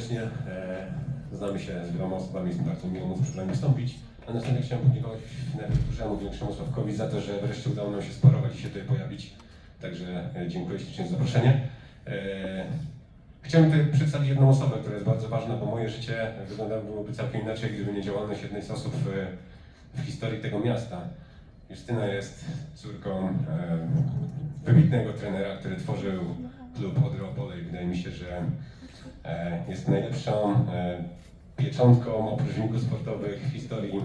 serdecznie. E, Znamy się z wieloma osobami, z bardzo miło móc Wami wystąpić. A następnie chciałem podziękować najpierw dużemu, większemu Sławkowi za to, że wreszcie udało nam się sparować i się tutaj pojawić. Także e, dziękuję ślicznie za zaproszenie. E, Chciałem tutaj przedstawić jedną osobę, która jest bardzo ważna, bo moje życie wyglądałoby całkiem inaczej, gdyby nie działalność jednej z osób w, historii tego miasta. Justyna jest córką wybitnego trenera, który tworzył klub Odry Opole i wydaje mi się, że jest najlepszą e, pieczątką opróżników sportowych w historii,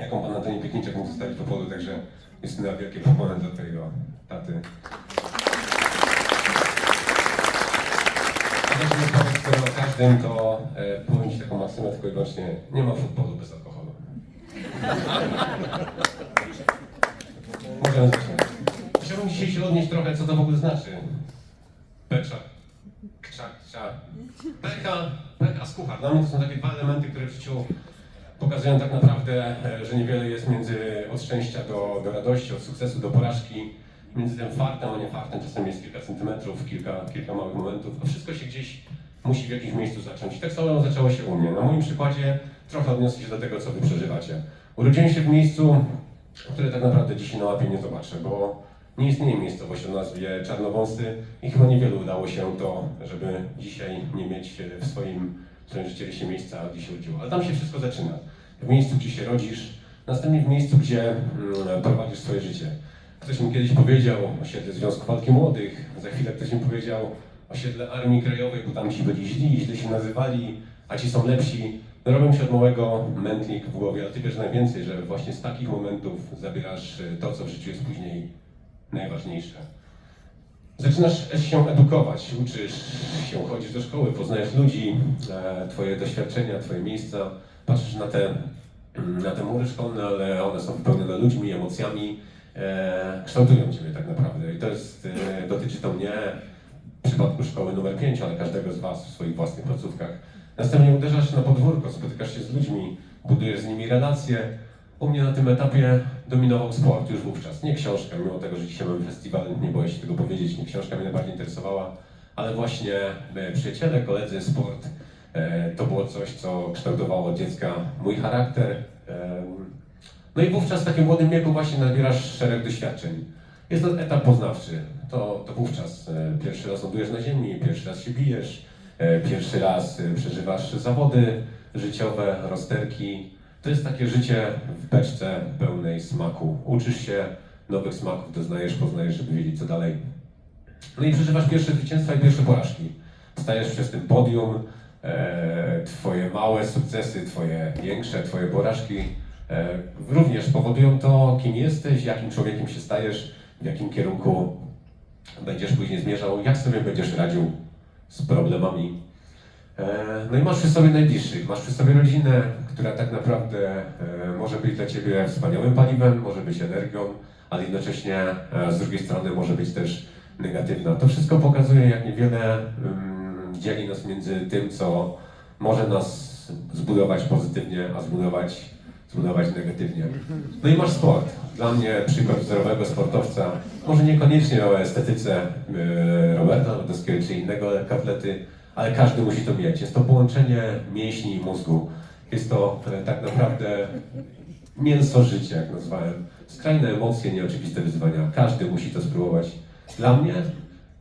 jaką pan Antoni Piekniczek mógł zostawić w Opolu, także Justyna, wielkie pokłony do twojego taty. Skoro o każdym, to e, powiem Ci taką maksymę tylko i wyłącznie, nie ma futbolu bez alkoholu. Możemy zacząć. Chciałbym dzisiaj się odnieść trochę, co to w ogóle znaczy. Kcza. Pecha, pecha, skuchar. Dla mnie to są takie dwa elementy, które w życiu pokazują tak naprawdę, e, że niewiele jest między od szczęścia do, do radości, od sukcesu do porażki. Między tym fartem a nie fartem czasem jest kilka centymetrów, kilka, kilka małych momentów, a wszystko się gdzieś musi w jakimś miejscu zacząć. I tak samo zaczęło się u mnie. Na moim przykładzie trochę odniosę się do tego, co wy przeżywacie. Urodziłem się w miejscu, które tak naprawdę dzisiaj na łapie nie zobaczę, bo nie istnieje miejscowość o nazwie Czarnowąsy i chyba niewielu udało się to, żeby dzisiaj nie mieć w swoim, w swoim życiorys miejsca, gdzie się urodziło. Ale tam się wszystko zaczyna. W miejscu, gdzie się rodzisz, następnie w miejscu, gdzie mm, prowadzisz swoje życie. Ktoś mi kiedyś powiedział o siedle Związku Walki Młodych, za chwilę ktoś mi powiedział o siedle Armii Krajowej, bo tam ci byli źli, źle się nazywali, a ci są lepsi. No, robią się od małego mętlik w głowie, ale ty wiesz najwięcej, że właśnie z takich momentów zabierasz y, to, co w życiu jest później najważniejsze. Zaczynasz się edukować, uczysz się, chodzisz do szkoły, poznajesz ludzi, e, twoje doświadczenia, twoje miejsca, patrzysz na te, na te mury szkolne, ale one są wypełnione ludźmi, emocjami, e, kształtują ciebie tak naprawdę. I to jest, e, dotyczy to mnie w przypadku szkoły numer 5, ale każdego z was w swoich własnych placówkach. Następnie uderzasz na podwórko, spotykasz się z ludźmi, budujesz z nimi relacje. U mnie na tym etapie dominował sport już wówczas. Nie książka, mimo tego, że dzisiaj mamy festiwal, nie boję się tego powiedzieć, nie książka mnie najbardziej interesowała, ale właśnie e, przyjaciele, koledzy, sport e, to było coś, co kształtowało od dziecka mój charakter. Em, No i wówczas w takim młodym wieku właśnie nabierasz szereg doświadczeń. Jest to etap poznawczy. To, to wówczas e, pierwszy raz lądujesz na ziemi, pierwszy raz się bijesz, e, pierwszy raz e, przeżywasz zawody życiowe, rozterki. To jest takie życie w beczce pełnej smaku. Uczysz się nowych smaków, doznajesz, poznajesz, żeby wiedzieć co dalej. No i przeżywasz pierwsze zwycięstwa i pierwsze porażki. Stajesz przez tym podium, e, twoje małe sukcesy, twoje większe, twoje porażki e, również powodują to, kim jesteś, jakim człowiekiem się stajesz, w jakim kierunku będziesz później zmierzał, jak sobie będziesz radził z problemami. E, No i masz przy sobie najbliższych, masz przy sobie rodzinę, która tak naprawdę e, może być dla Ciebie wspaniałym paliwem, może być energią, ale jednocześnie e, z drugiej strony może być też negatywna. To wszystko pokazuje, jak niewiele mm, dzieli nas między tym, co może nas zbudować pozytywnie, a zbudować, zbudować negatywnie. No i masz sport. Dla mnie przykład wzorowego sportowca, może niekoniecznie o estetyce e, Roberta Lewandowskiego czy innego atlety, ale każdy musi to mieć. Jest to połączenie mięśni i mózgu. Jest to e, tak naprawdę mięso życia, jak nazwałem. Skrajne emocje, nieoczywiste wyzwania. Każdy musi to spróbować. Dla mnie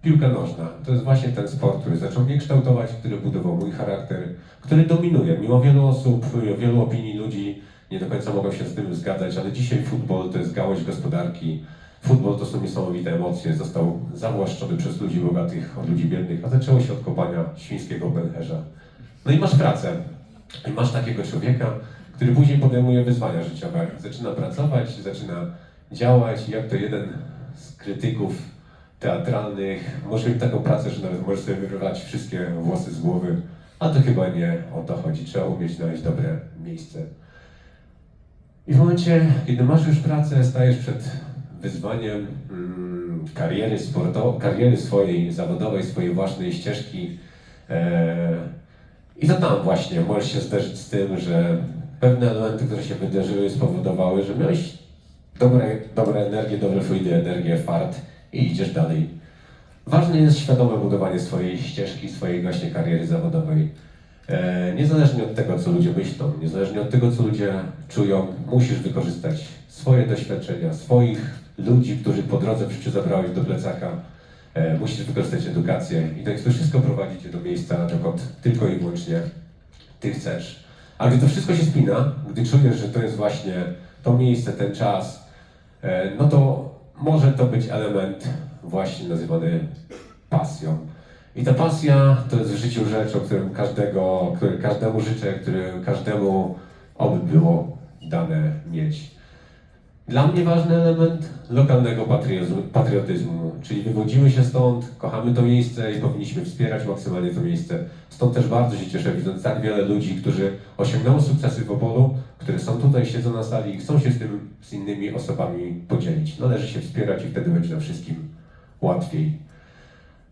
piłka nożna to jest właśnie ten sport, który zaczął mnie kształtować, który budował mój charakter, który dominuje. Mimo wielu osób, wielu opinii ludzi, nie do końca mogą się z tym zgadzać, ale dzisiaj futbol to jest gałąź gospodarki. Futbol to są niesamowite emocje. Został zawłaszczony przez ludzi bogatych od ludzi biednych, a zaczęło się od kopania świńskiego pęcherza. No i masz pracę. I masz takiego człowieka, który później podejmuje wyzwania życiowe. Zaczyna pracować, zaczyna działać jak to jeden z krytyków teatralnych może mieć taką pracę, że nawet może sobie wyrywać wszystkie włosy z głowy. A to chyba nie o to chodzi. Trzeba umieć znaleźć dobre miejsce. I w momencie, kiedy masz już pracę, stajesz przed wyzwaniem mm, kariery sportowej, kariery swojej zawodowej, swojej własnej ścieżki. E, I to tam właśnie możesz się zderzyć z tym, że pewne elementy, które się wydarzyły, spowodowały, że miałeś dobre, dobre energię, dobre fluidy, energię, fart i idziesz dalej. Ważne jest świadome budowanie swojej ścieżki, swojej właśnie kariery zawodowej. E, niezależnie od tego, co ludzie myślą, niezależnie od tego, co ludzie czują, musisz wykorzystać swoje doświadczenia, swoich ludzi, którzy po drodze w życiu zabrałeś do plecaka. E, musisz wykorzystać edukację i to to wszystko prowadzi cię do miejsca, dokąd tylko i wyłącznie ty chcesz. A gdy to wszystko się spina, gdy czujesz, że to jest właśnie to miejsce, ten czas, e, no to może to być element właśnie nazywany pasją. I ta pasja to jest w życiu rzecz, o którym każdego, który każdemu życzę, który każdemu oby było dane mieć. Dla mnie ważny element lokalnego patriotyzmu, czyli wywodzimy się stąd, kochamy to miejsce i powinniśmy wspierać maksymalnie to miejsce. Stąd też bardzo się cieszę, widząc tak wiele ludzi, którzy osiągnęło sukcesy w Opolu, które są tutaj, siedzą na sali i chcą się z tym z innymi osobami podzielić. Należy się wspierać i wtedy będzie nam wszystkim łatwiej.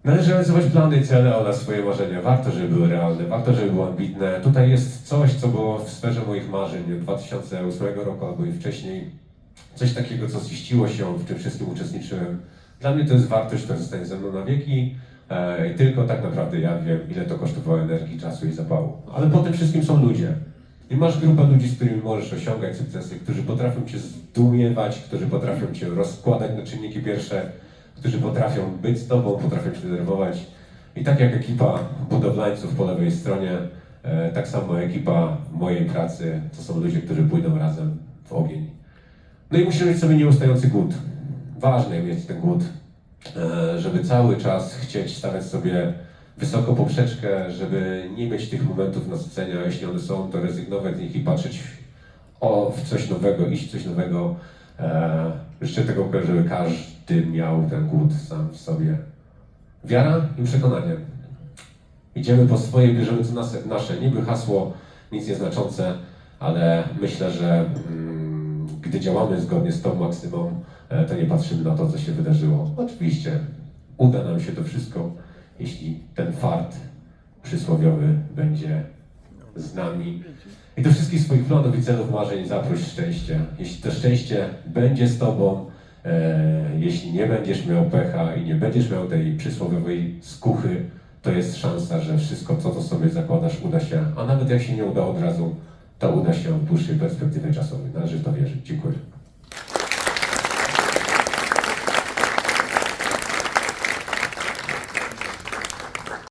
Należy realizować plany cele oraz swoje marzenia. Warto, żeby były realne, warto, żeby były ambitne. Tutaj jest coś, co było w sferze moich marzeń 2008 roku albo i wcześniej. Coś takiego, co ziściło się, w tym wszystkim uczestniczyłem. Dla mnie to jest wartość, która zostanie ze mną na wieki e, i tylko tak naprawdę ja wiem, ile to kosztowało energii, czasu i zapału. Ale po tym wszystkim są ludzie. I masz grupę ludzi, z którymi możesz osiągać sukcesy, którzy potrafią cię zdumiewać, którzy potrafią cię rozkładać na czynniki pierwsze, którzy potrafią być z tobą, potrafią cię denerwować. I tak jak ekipa budowlańców po lewej stronie, e, tak samo ekipa mojej pracy, to są ludzie, którzy pójdą razem w ogień. No i musimy mieć sobie nieustający głód. Ważne mieć ten głód, e, żeby cały czas chcieć stawiać sobie wysoko poprzeczkę, żeby nie mieć tych momentów nasycenia, jeśli one są, to rezygnować z nich i patrzeć o, w coś nowego, iść w coś nowego. E, życzę tego, żeby każdy miał ten głód sam w sobie. Wiara i przekonanie. Idziemy po swoje, bierzemy co nas, nasze. Niby hasło nic nieznaczące, ale myślę, że mm, gdy działamy zgodnie z tą maksymą, e, to nie patrzymy na to, co się wydarzyło. Oczywiście uda nam się to wszystko, jeśli ten fart przysłowiowy będzie z nami. I do wszystkich swoich planów i celów, marzeń zaproś szczęście. Jeśli to szczęście będzie z Tobą, e, jeśli nie będziesz miał pecha i nie będziesz miał tej przysłowiowej skuchy, to jest szansa, że wszystko, co to sobie zakładasz, uda się. A nawet jak się nie uda od razu, to uda się w dłuższej perspektywie czasowej. Należy w to wierzyć. Dziękuję.